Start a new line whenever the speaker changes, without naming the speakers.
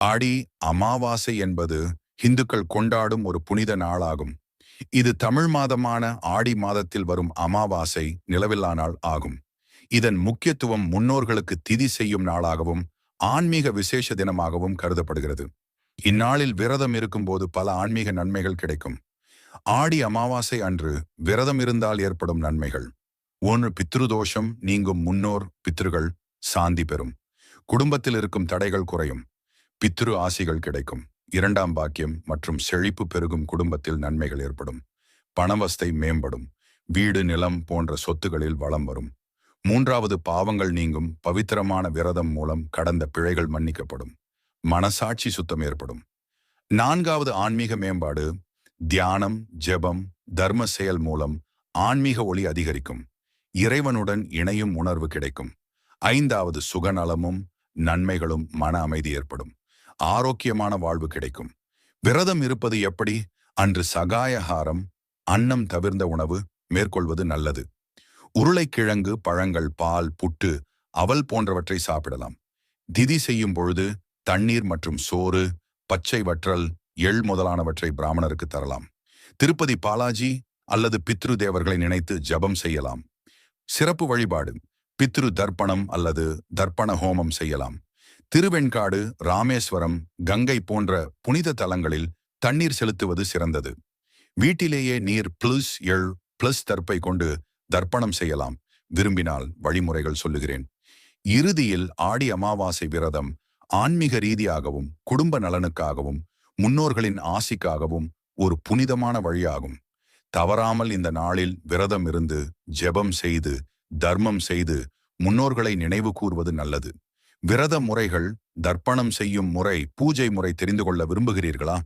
ஆடி அமாவாசை என்பது இந்துக்கள் கொண்டாடும் ஒரு புனித நாளாகும். இது தமிழ் மாதமான ஆடி மாதத்தில் வரும் அமாவாசை நிலவில்லா நாள் ஆகும். இதன் முக்கியத்துவம் முன்னோர்களுக்கு திதி செய்யும் நாளாகவும் ஆன்மீக விசேஷ தினமாகவும் கருதப்படுகிறது. இந்நாளில் விரதம் இருக்கும்போது பல ஆன்மீக நன்மைகள் கிடைக்கும். ஆடி அமாவாசை அன்று விரதம் இருந்தால் ஏற்படும் நன்மைகள். ஒன்று பித்ருதோஷம் நீங்கும் முன்னோர் பித்ருகள் சாந்தி பெறும். குடும்பத்தில் இருக்கும் தடைகள் குறையும். பித்ரு ஆசிகள் கிடைக்கும். இரண்டாம் பாக்கியம் மற்றும் செழிப்பு பெருகும் குடும்பத்தில் நன்மைகள் ஏற்படும். பணவஸ்தை மேம்படும். வீடு நிலம் போன்ற சொத்துகளில் வளம் வரும். மூன்றாவது பாவங்கள் நீங்கும். பவித்திரமான விரதம் மூலம் கடந்த பிழைகள் மன்னிக்கப்படும். மனசாட்சி சுத்தம் ஏற்படும். நான்காவது ஆன்மீக மேம்பாடு. தியானம் ஜெபம் தர்ம செயல் மூலம் ஆன்மீக ஒளி அதிகரிக்கும். இறைவனுடன் இணையும் உணர்வு கிடைக்கும். ஐந்தாவது சுகநலமும் நன்மைகளும் மன அமைதி ஏற்படும். ஆரோக்கியமான வாழ்வு கிடைக்கும். விரதம் இருப்பது எப்படி? அன்று சகாயஹாரம் அன்னம் தவிர்ந்த உணவு மேற்கொள்வது நல்லது. உருளைக்கிழங்கு பழங்கள் பால் புட்டு அவல் போன்றவற்றை சாப்பிடலாம். திதி செய்யும் பொழுது தண்ணீர் மற்றும் சோறு பச்சை வற்றல் எள் முதலானவற்றை பிராமணருக்கு தரலாம். திருப்பதி பாலாஜி அல்லது பித்ரு தேவர்களை நினைத்து ஜபம் செய்யலாம். சிறப்பு வழிபாடு பித்ரு தர்ப்பணம் அல்லது தர்ப்பண ஹோமம் செய்யலாம். திருவெண்காடு ராமேஸ்வரம் கங்கை போன்ற புனித தலங்களில் தண்ணீர் செலுத்துவது சிறந்தது. வீட்டிலேயே நீர் பிளஸ் எள் பிளஸ் தர்ப்பை கொண்டு தர்ப்பணம் செய்யலாம். விரும்பினால் வழிமுறைகள் சொல்லுகிறேன். இறுதியில் ஆடி அமாவாசை விரதம் ஆன்மீக ரீதியாகவும் குடும்ப நலனுக்காகவும் முன்னோர்களின் ஆசிக்காகவும் ஒரு புனிதமான வழியாகும். தவறாமல் இந்த நாளில் விரதம் இருந்து ஜெபம் செய்து தர்மம் செய்து முன்னோர்களை நினைவு கூர்வது நல்லது. விரத முறைகள் தர்ப்பணம் செய்யும் முறை பூஜை முறை தெரிந்து கொள்ள விரும்புகிறீர்களா?